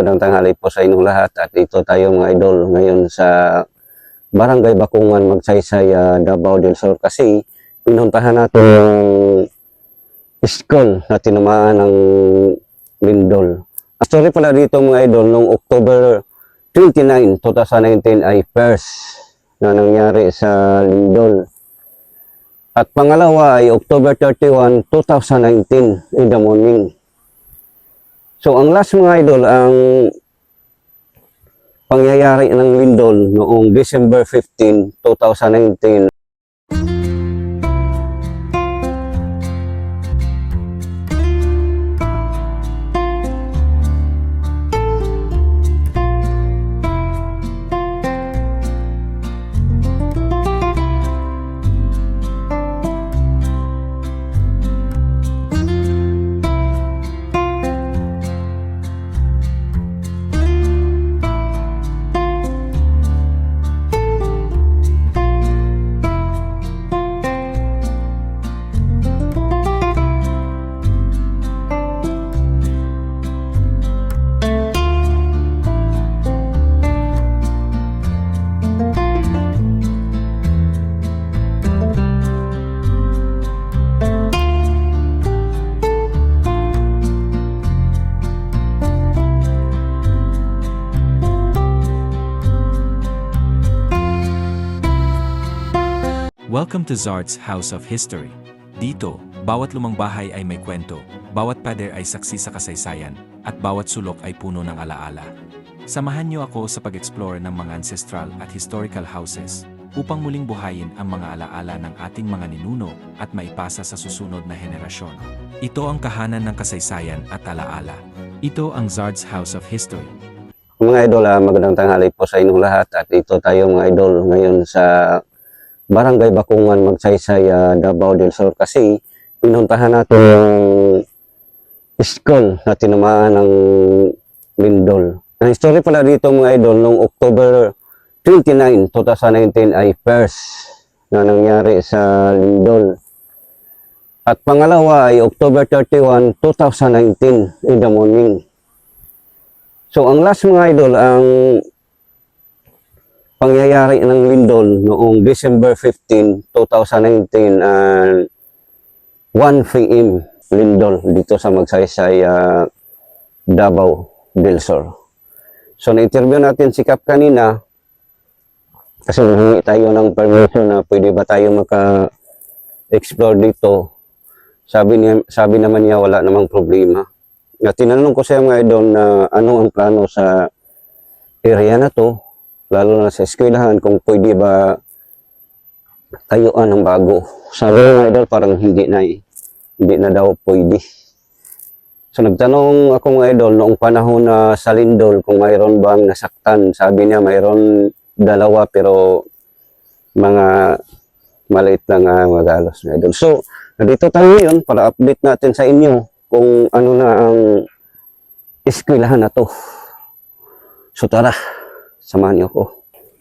magandang tanghali po sa inyong lahat at ito tayo mga idol ngayon sa Barangay Bakungan Magsaysay ah, Davao del Sur kasi pinuntahan natin yung school na tinamaan ng lindol. Ang story pala dito mga idol noong October 29, 2019 ay first na nangyari sa lindol. At pangalawa ay October 31, 2019 in the morning. So, ang last mga idol, ang pangyayari ng lindol noong December 15, 2019. Welcome to Zard's House of History. Dito, bawat lumang bahay ay may kwento, bawat pader ay saksi sa kasaysayan, at bawat sulok ay puno ng alaala. Samahan niyo ako sa pag-explore ng mga ancestral at historical houses upang muling buhayin ang mga alaala ng ating mga ninuno at maipasa sa susunod na henerasyon. Ito ang kahanan ng kasaysayan at alaala. Ito ang Zard's House of History. Mga idol, ah, magandang tanghali po sa inyong lahat at ito tayo mga idol ngayon sa Barangay Bakungan Magsaysay ah, Davao del Sur kasi pinuntahan natin yung school na tinamaan ng lindol. Ang story pala dito mga idol, noong October 29, 2019 ay first na nangyari sa lindol. At pangalawa ay October 31, 2019 in the morning. So ang last mga idol, ang pangyayari ng lindol noong December 15, 2019 and 1 p.m. lindol dito sa Magsaysay ah, Davao del Sur. So na-interview natin si Kap kanina kasi humingi tayo ng permission na pwede ba tayo maka-explore dito. Sabi, niya, sabi naman niya wala namang problema. Na tinanong ko siya mga idol na ano ang plano sa area na to, lalo na sa eskwelahan, kung pwede ba tayuan ng bago. Sabi ng idol, parang hindi na eh. Hindi na daw pwede. So nagtanong ako mga idol, noong panahon na sa Lindol, kung mayroon bang nasaktan. Sabi niya mayroon dalawa pero mga maliit lang uh, mga idol. So, nandito tayo ngayon para update natin sa inyo kung ano na ang eskwelahan na to. So tara, samahan niyo ako.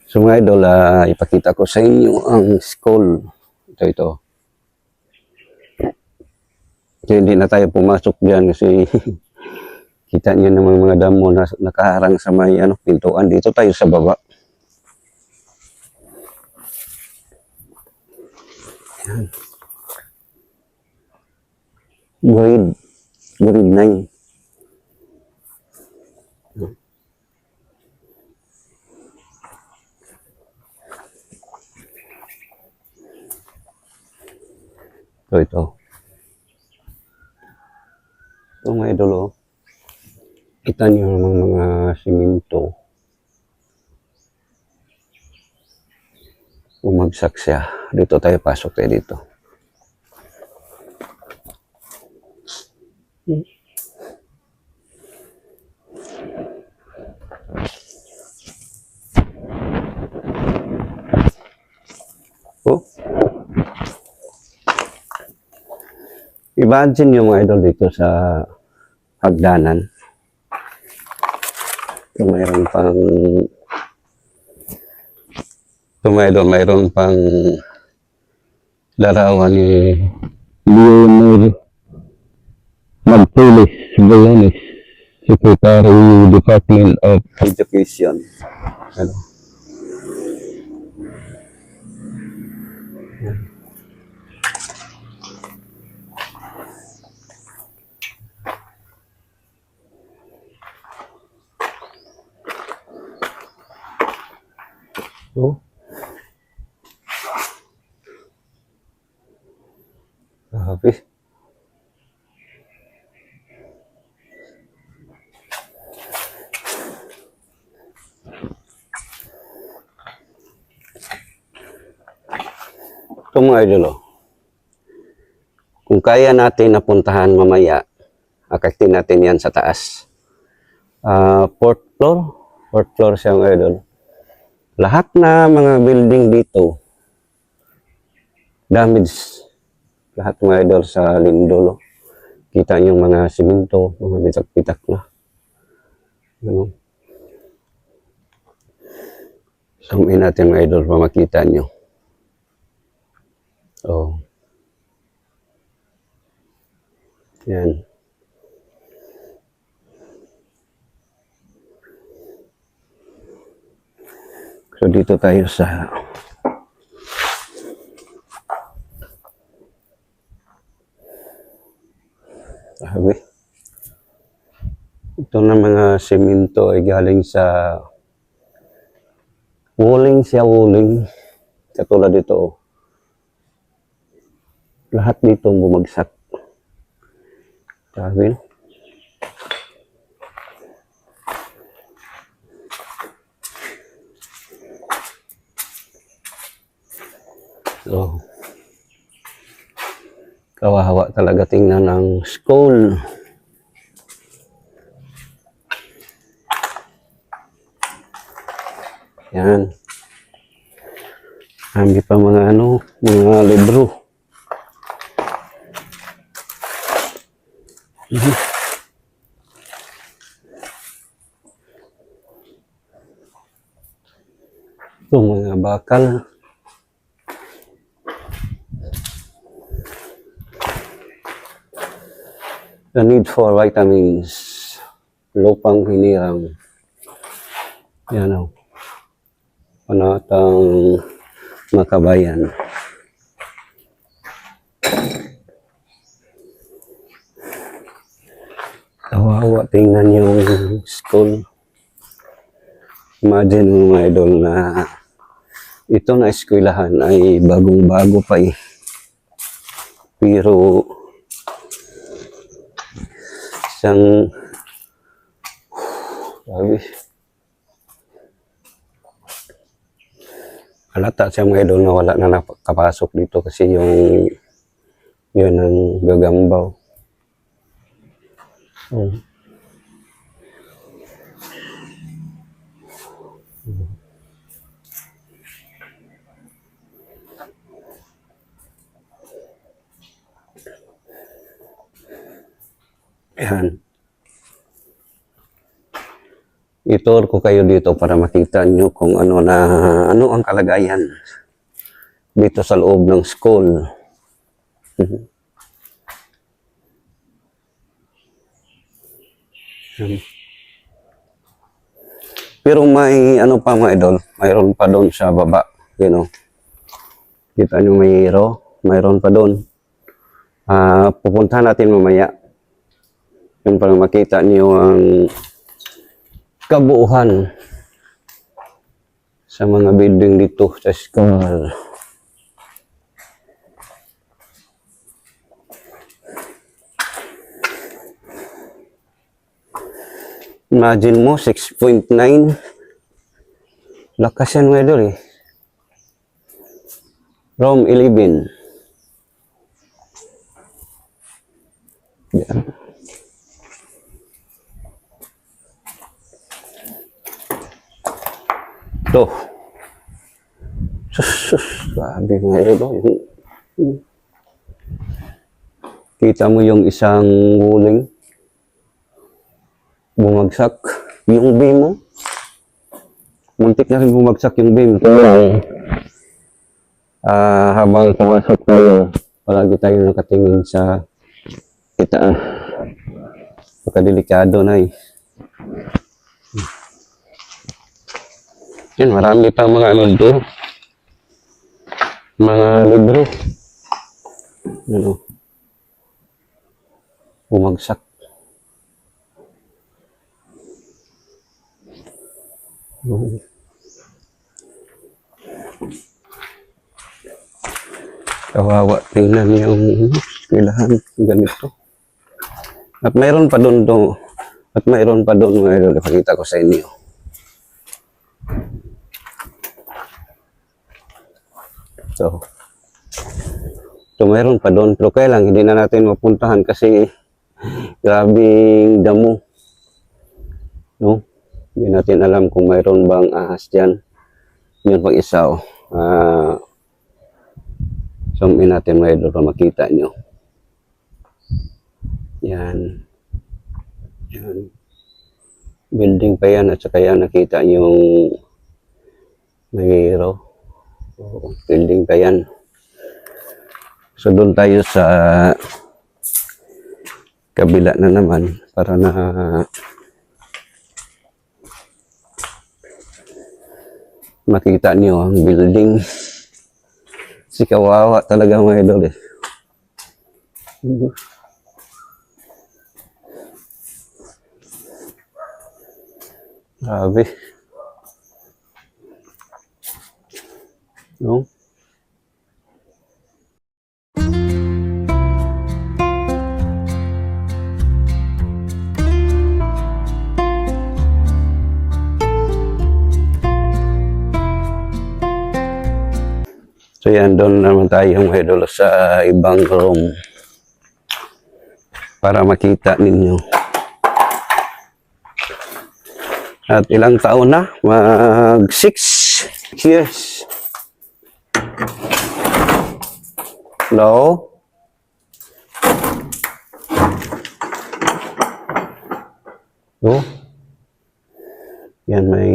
So mga idol, ah, ipakita ko sa inyo ang school. Ito, ito. So, hindi na tayo pumasok dyan kasi kita niyo naman mga damo na nakaharang sa may ano, pintuan. Dito tayo sa baba. Yan. Grade, grade 9. Ito, ito. Ito mga idol, oh. Kita niyo naman mga simento. Umagsak siya. Dito tayo pasok tayo dito. Oh. Imagine yung mga idol dito sa hagdanan. Ito mayroon pang mga idol, mayroon pang larawan ni Leonor Magpulis Bulanes. Secretary Department of Education. Ano? Oh. Grabe. Ito mga idol, oh. Kung kaya natin napuntahan mamaya, akatin natin yan sa taas. Ah, fourth floor, fourth floor siya mga idol. Lahat na mga building dito, damage. Lahat mga idol sa lindol. oh. Kita niyo mga simento, mga bitak-bitak na. Ano? Zoom in natin mga idol para makita nyo. Oh. Yan. So dito tayo sa Sabi. Ito na mga semento ay galing sa walling siya walling. Katulad dito. oh. Lahat dito bumagsak. Sabi. So, kawawa talaga tingnan ng school. Yan. Kami pa mga ano, mga libro. Mhm. Ito mga bakal. The need for vitamins. Lupang hinirang. Yan o. Panatang makabayan. Kawawa, tingnan yung school. Imagine mga idol na ito na eskwelahan ay bagong-bago pa eh. Pero isang sabi halata siya mga idol na wala na nakapasok dito kasi yung yun ang gagambaw. Oh. Yan. Itour ko kayo dito para makita nyo kung ano na ano ang kalagayan dito sa loob ng school. Mhm. Pero may ano pa mga idol, mayroon pa doon sa baba, you know. Kita nyo may hero, mayroon pa doon. Ah, pupunta natin mamaya. Yun para makita niyo ang kabuuhan sa mga building dito sa school. Imagine mo, 6.9. Lakas yan idol eh. Room 11. Yan. Ito. Sus, sus, sabi nga ito. Kita mo yung isang wuling. Bumagsak. Yung beam mo. Muntik na rin bumagsak yung beam. Kaya, ah habang pumasok tayo, palagi tayo nakatingin sa kita. Pagkadelikado na eh. Yan, marami pa mga ano doon. Mga libro. Ano? Bumagsak. Oo. Kawawa tingnan yung eskwelahan ganito. At mayroon pa doon. At mayroon pa doon mga idol. Ipakita ko sa inyo. So, so mayroon pa doon. Pero kaya lang, hindi na natin mapuntahan kasi grabing damo. No? Hindi natin alam kung mayroon bang ahas dyan. Yun pag isa, oh. Ah, zoom in natin mga idol para makita nyo. Yan. Yan. Building pa yan at saka yan nakita yung mayro. Oo, building pa yan. So doon tayo sa kabila na naman para na makita niyo ang building. Si kawawa talaga mga idol eh. Grabe. No? So yan, doon naman tayo mga sa ibang room para makita ninyo. At ilang taon na? Mag six years. Hello? Oh. Yan may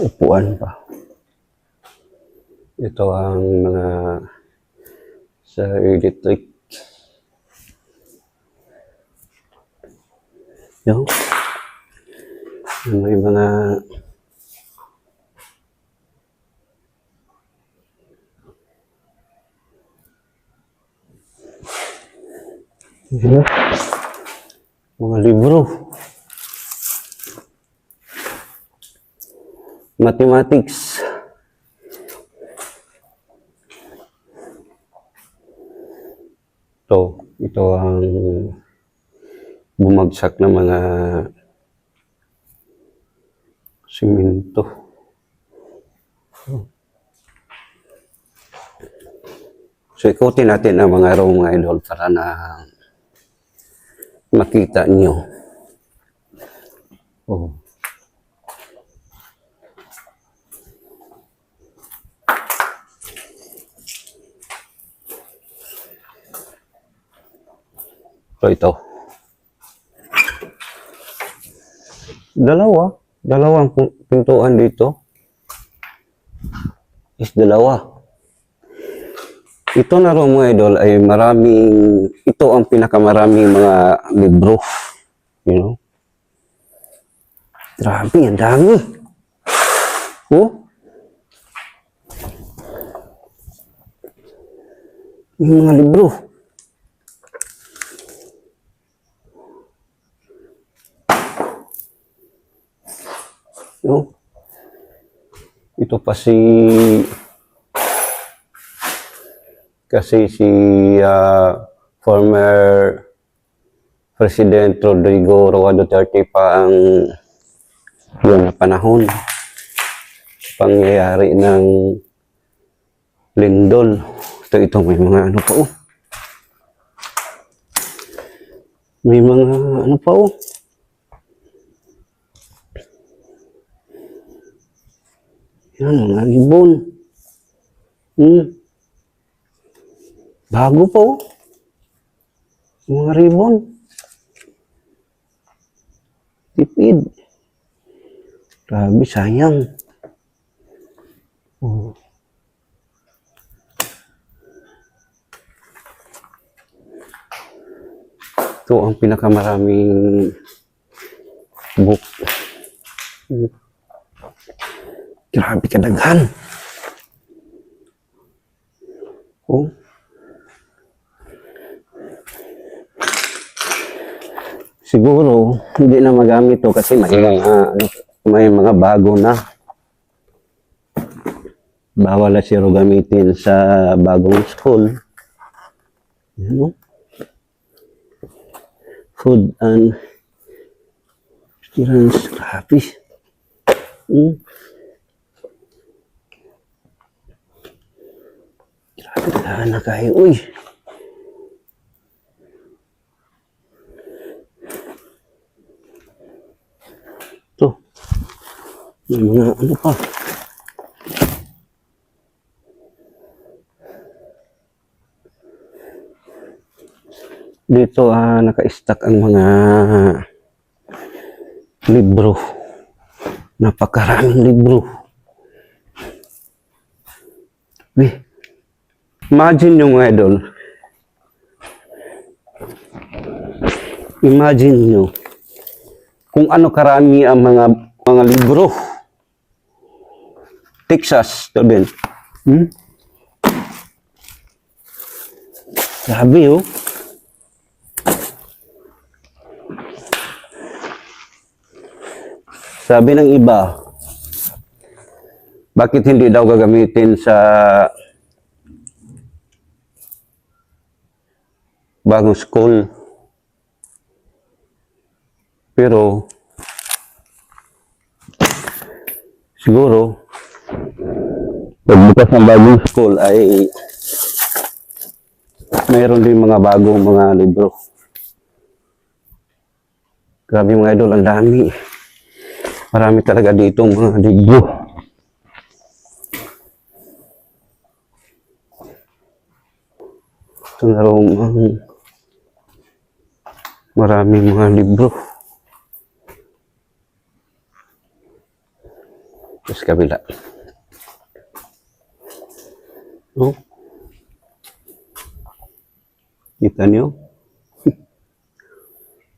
upuan pa. Ito ang mga sa electric. Yung may mga Yan. mga libro. Mathematics. Ito, ito ang bumagsak na mga simento. So, ikutin natin ang mga room mga idol para na makita niyo. Oh. So, ito. Dalawa. Dalawang pintuan dito. Is dalawa. Ito na raw mga idol ay maraming, ito ang pinakamaraming mga libro. You know? Grabe, ang dami. Oh. Yung mga libro. No? Ito pa si kasi si ah, former President Rodrigo Roa Duterte pa ang yun na panahon pangyayari ng lindol. Ito, ito, may mga ano pa oh. May mga ano pa oh. Yan, mga ibon. Hmm. Bago pa oh. Mga ribbon. Tipid. Grabe, sayang. Oh. Ito ang pinakamaraming book. Grabe kadaghan. Oh. Siguro, hindi na magamit to kasi may mga, ano, may mga bago na. Bawal na siya gamitin sa bagong school. Yan, oh. Food and Students, grabe. Hmm. Grabe na kayo. Uy. May ano pa. Dito ah, naka-stack ang mga libro. Napakaraming libro. Weh. Imagine yung idol. Imagine nyo kung ano karami ang mga mga libro. Texas student. Hmm? Grabe oh. Sabi ng iba, bakit hindi daw gagamitin sa bagong school? Pero, siguro, pagbukas ng bagong school ay mayroon din mga bagong mga libro. Grabe mga idol, ang dami. Marami talaga dito mga libro. Ito na ang maraming mga libro. Tapos kabila. Oh. Kita niyo?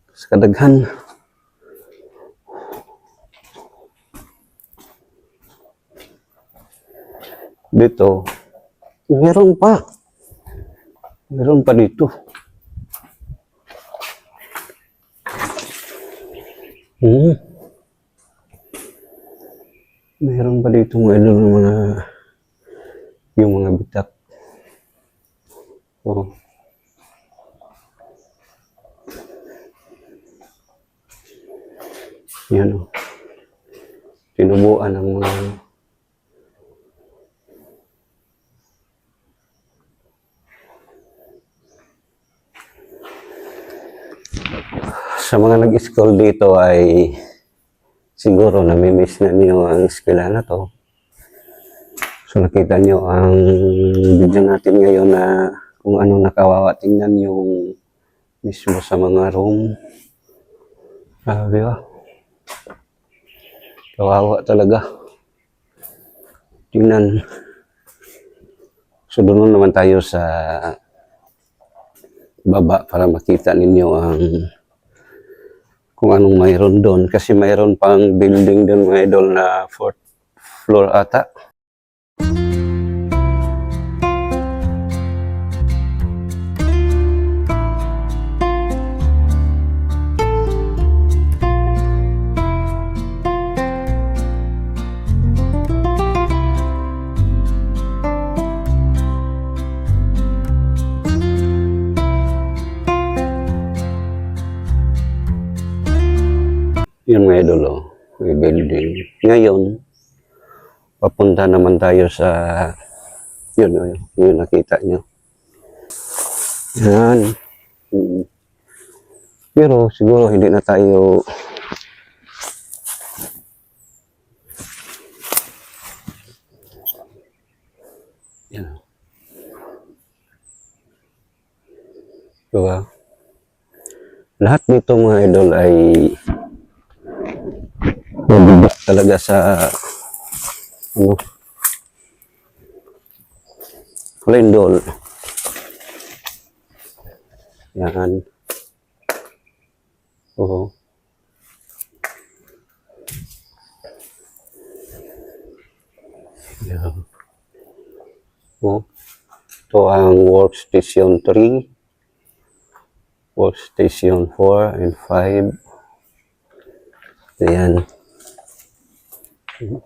Tapos kadaghan. Dito, meron pa. Meron pa dito. Hmm. Meron pa dito mga ano, mga yung mga bitak. Oh. Yan o. Tinubuan ng mga sa mga nag-school dito ay siguro namimiss na niyo ang eskwela na to. So nakita niyo ang video natin ngayon na kung ano nakawawa tingnan yung mismo sa mga room. Grabe ba? Kawawa talaga. Tingnan. So doon naman tayo sa baba para makita ninyo ang kung anong mayroon doon. Kasi mayroon pang building doon mga idol na fourth floor ata. Yun mga idol, oh, may building. Ngayon, papunta naman tayo sa, yun, oh, yun nakita nyo. Yan. Pero siguro hindi na tayo Yan. Diba? Lahat dito mga idol ay mabigat talaga sa ano Lindol. Yan. Oo. Yeah. Oh. Ito ang workstation 3, workstation 4 and 5. Ayan. Mhm.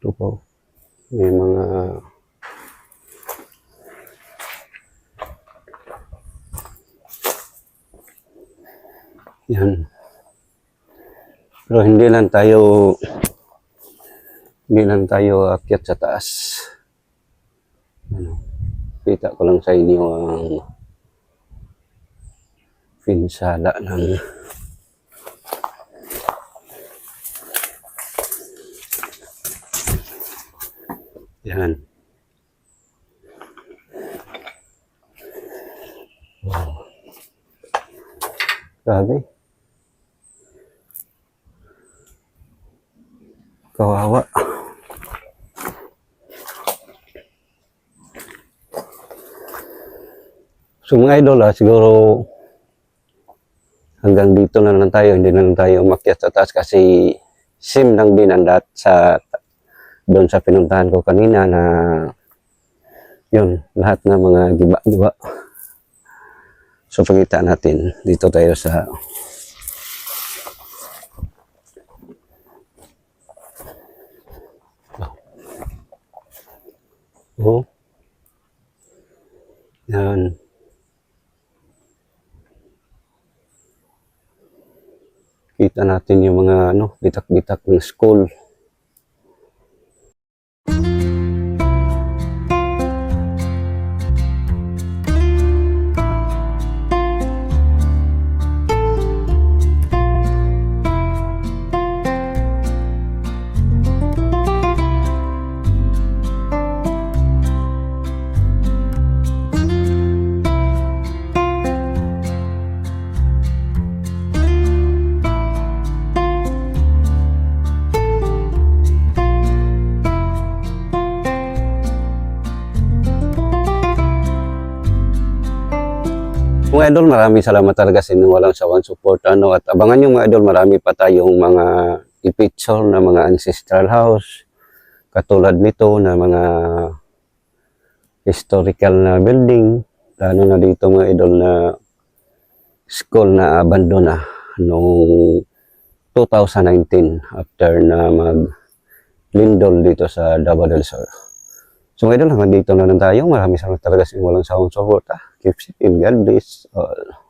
Ito po. May mga yan. Pero hindi lang tayo hindi lang tayo akyat sa taas. Ano, kita ko lang sa inyo ang pinsala ng yan. Wow. Grabe. Kawawa. So mga idol, ah, siguro hanggang dito na lang tayo, hindi na lang tayo umakyat sa taas kasi sim lang din ang lahat sa doon sa pinuntahan ko kanina na yun, lahat ng mga giba-giba. So pakita natin dito tayo sa Oh. Yan. Kita natin yung mga ano, bitak-bitak ng school. Mga idol, maraming salamat talaga sa inyong walang sawang support. Ano, at abangan nyo mga idol, marami pa tayong mga i-picture na mga ancestral house. Katulad nito na mga historical na building. Lalo na dito mga idol na school na abandon na noong 2019 after na mag lindol dito sa Davao del Sur. So mga idol, hanggang dito na lang tayo. Maraming salamat talaga sa inyong walang sawang support. Ah. Keep safe and God bless all.